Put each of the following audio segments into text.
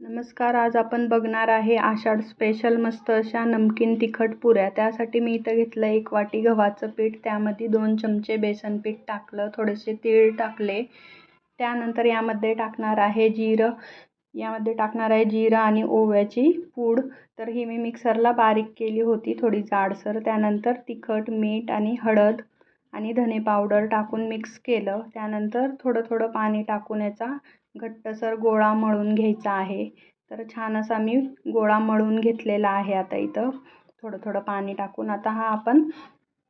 नमस्कार आज आपण बघणार आहे आषाढ स्पेशल मस्त अशा नमकीन तिखट पुऱ्या. त्यासाठी मी इथं घेतलं एक वाटी गव्हाचं पीठ. त्यामध्ये दोन चमचे बेसन पीठ टाकलं थोडेसे तीळ टाकले. त्यानंतर यामध्ये टाकणार आहे जिरं. यामध्ये टाकणार आहे जिरं आणि ओव्याची पूड. तर ही मी मिक्सरला बारीक केली होती थोडी जाडसर. त्यानंतर तिखट मीठ आणि हळद. आणि धने पावडर टाकून मिक्स केलं. त्यानंतर थोडं थोडं पाणी टाकून याचा घट्टसर गोळा मळून घ्यायचा आहे. तर छान असा मी गोळा मळून घेतलेला आहे आता इथं. थोडं थोडं पाणी टाकून आता हा आपण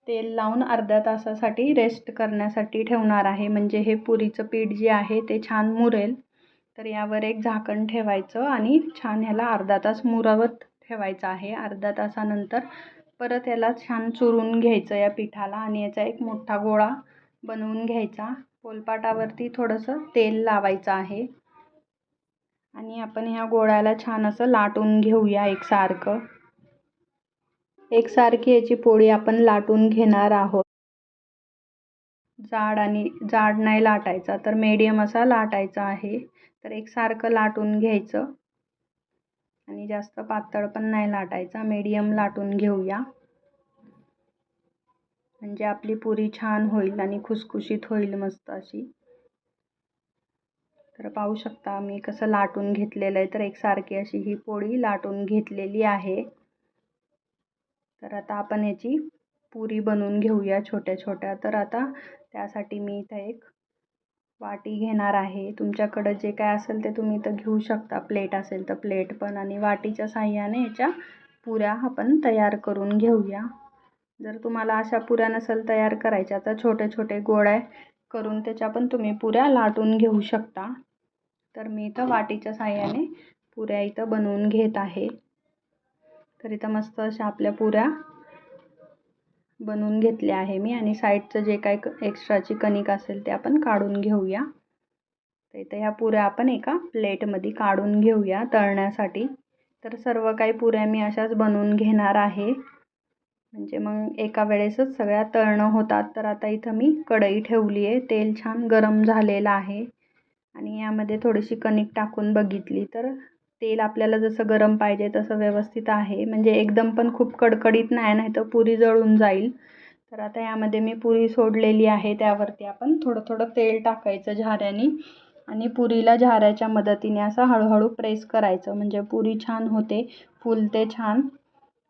तेल लावून अर्ध्या तासासाठी रेस्ट करण्यासाठी ठेवणार आहे. म्हणजे हे पुरीचं पीठ जे आहे ते छान मुरेल. तर यावर एक झाकण ठेवायचं आणि छान ह्याला अर्धा तास मुरवत ठेवायचं आहे. अर्ध्या तासानंतर परत याला छान चुरून घ्यायचं या पिठाला आणि याचा एक मोठा गोळा बनवून घ्यायचा. पोलपाटावरती थोडंसं तेल लावायचं आहे. आणि आपण ह्या गोळ्याला छान असं लाटून घेऊया एकसारखं. एकसारखी याची पोळी आपण लाटून घेणार आहोत. जाड आणि जाड नाही लाटायचा तर मीडियम असा लाटायचा आहे. तर एकसारखं लाटून घ्यायचं. आणि जास्त पातळ पण नाही लाटायचा. मीडियम लाटून घेऊया. म्हणजे आपली पुरी छान होईल आणि खुसखुशीत होईल मस्त अशी. तर पाहू शकता मी कसं लाटून घेतलेलं आहे. तर एकसारखी अशी ही पोळी लाटून घेतलेली आहे. तर आता आपण याची पुरी बनवून घेऊया छोट्या छोट्या. तर आता त्यासाठी मी इथं एक वाटी घेणार आहे. तुमच्याकडं जे काय असेल ते तुम्ही इथं घेऊ शकता. प्लेट असेल तर प्लेट पण आणि वाटीच्या साह्याने याच्या पुऱ्या आपण तयार करून घेऊया. जर तुम्हाला अशा पुऱ्या नसेल तयार करायच्या तर छोटे छोटे गोळ्या करून त्याच्या पण तुम्ही पुऱ्या लाटून घेऊ शकता. तर मी इथं वाटीच्या साह्याने पुऱ्या इथं बनवून घेत आहे. तर इथं मस्त अशा आपल्या पुऱ्या बनवून घेतले आहे मी आणि साईडचं जे काय एक्स्ट्राची कणिक असेल ते आपण काढून घेऊया. तर इथं ह्या पुऱ्या आपण एका प्लेटमध्ये काढून घेऊया तळण्यासाठी. तर सर्व काही पुऱ्या मी अशाच बनवून घेणार आहे. म्हणजे मग एका वेळेसच सगळ्या तळणं होतात. तर आता इथं मी कढई ठेवली आहे. तेल छान गरम झालेलं आहे. आणि यामध्ये थोडीशी कणिक टाकून बघितली तर तेल आपल्याला जसं गरम पाहिजे तसं व्यवस्थित आहे. म्हणजे एकदम पण खूप कडकडीत नाही नाही तर पुरी जळून जाईल. तर आता यामध्ये मी पुरी सोडलेली आहे त्यावरती आपण थोडं थोडं तेल टाकायचं झाऱ्याने आणि पुरीला झाऱ्याच्या मदतीने असं हळूहळू प्रेस करायचं. म्हणजे पुरी छान होते फुलते छान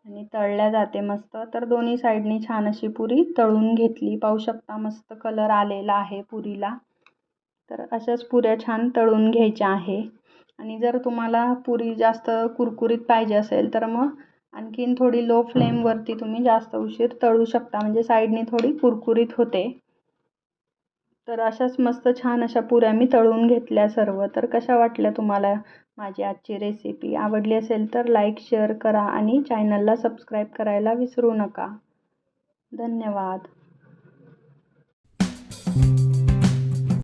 आणि तळल्या जाते मस्त. तर दोन्ही साईडनी छान अशी पुरी तळून घेतली. पाहू शकता मस्त कलर आलेला आहे पुरीला. तर अशाच पुऱ्या छान तळून घ्यायच्या आहे. आणि जर तुम्हाला पुरी जास्त कुरकुरीत पाहिजे असेल तर मग आणखीन थोडी लो फ्लेमवरती तुम्ही जास्त उशीर तळू शकता. म्हणजे साईडने थोडी कुरकुरीत होते. तर अशाच मस्त छान अशा पुऱ्या मी तळून घेतल्या सर्व. तर कशा वाटल्या तुम्हाला माझी आजची रेसिपी आवडली असेल तर लाईक शेअर करा आणि चॅनलला सबस्क्राईब करायला विसरू नका. धन्यवाद.